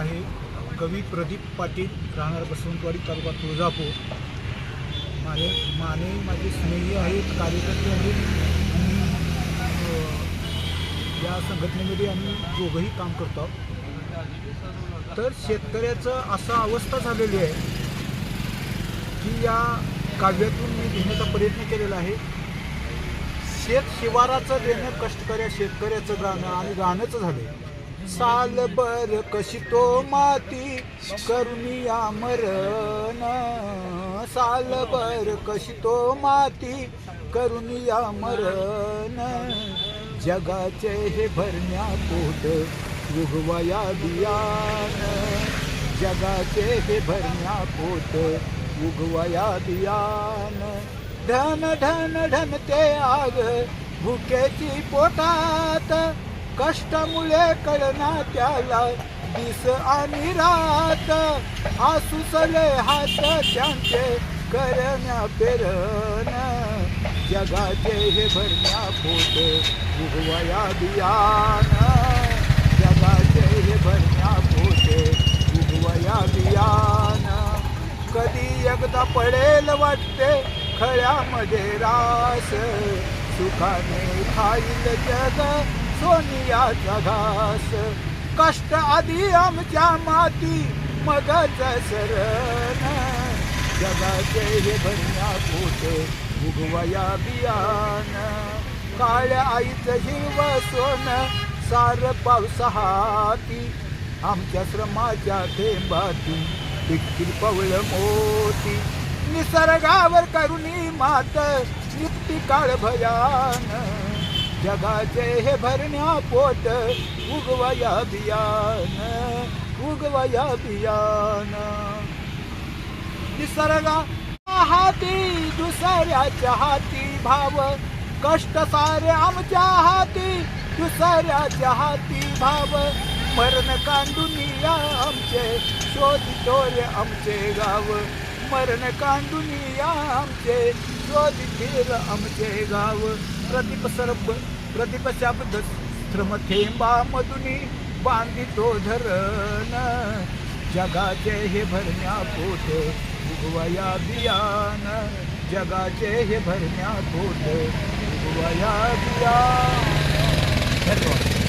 आहे. कवी प्रदीप पाटील राहणार बसवंतवाडी तालुका तुळजापूर. माझे माने माझे स्नेही आहेत कार्यकर्ते आहेत. आणि या संघटनेमध्ये आम्ही दोघंही काम करतो. तर शेतकऱ्याचं असं अवस्था झालेली आहे की या काव्यातून मी लिहिण्याचा प्रयत्न केलेला आहे. शेत शिवाराचं देणं कष्टकऱ्या शेतकऱ्याचं गाणं आणि गाणंच झालं साल बर कशी तो माती करुनिया मरण साल बर कशी तो माती करुनिया मरण जगाचे हे भरण्या पोट उगवया बियान. जगाचे हे भरण्या पोट उगवया बियान. धन धन धन ते आग भुकेची पोटात. कष्टामुळे कळना त्याला दिस आणि रात. आसुसले हात त्यांचे करण्या पेरण जगाचे हे भरण्या पोट उगवया बियान. जगाचे हे भरण्या पोट उगवया बियान. कधी एकदा पडेल वाटते खळ्यामध्ये रास. सुखाने खाईल जग सोनिया घास कष्ट आधी आमच्या माती मगच सरण जगाचे हे भरण्या पोटे उगवया बियान काळ्या आईचं हिरव सोन सार पावसाहाती. आमच्या श्रमाच्या थेंबातून टिकतील पवळ मोती. निसर्गावर करुणी मात नित्ती काळ भयान. जगाचे हे भरण्या पोट उगवया बियान उगवया बियान निसर्गा हाती दुसऱ्याच्या हाती भाव. कष्ट सारे आमच्या हाती दुसऱ्याच्या हाती भाव. मरण कांडून या आमचे शोधितोरे आमचे गाव. मरण कांडून आमचे. शोधितील आमचे गाव. प्रदीप सर्व प्रदीप शब्द श्रम थेंबा मधुनी बांधितो धरण. जगाचे हे भरण्या पोट उगवया बियान जगाचे हे भरण्या पोट उगवया बियान धन्यवाद.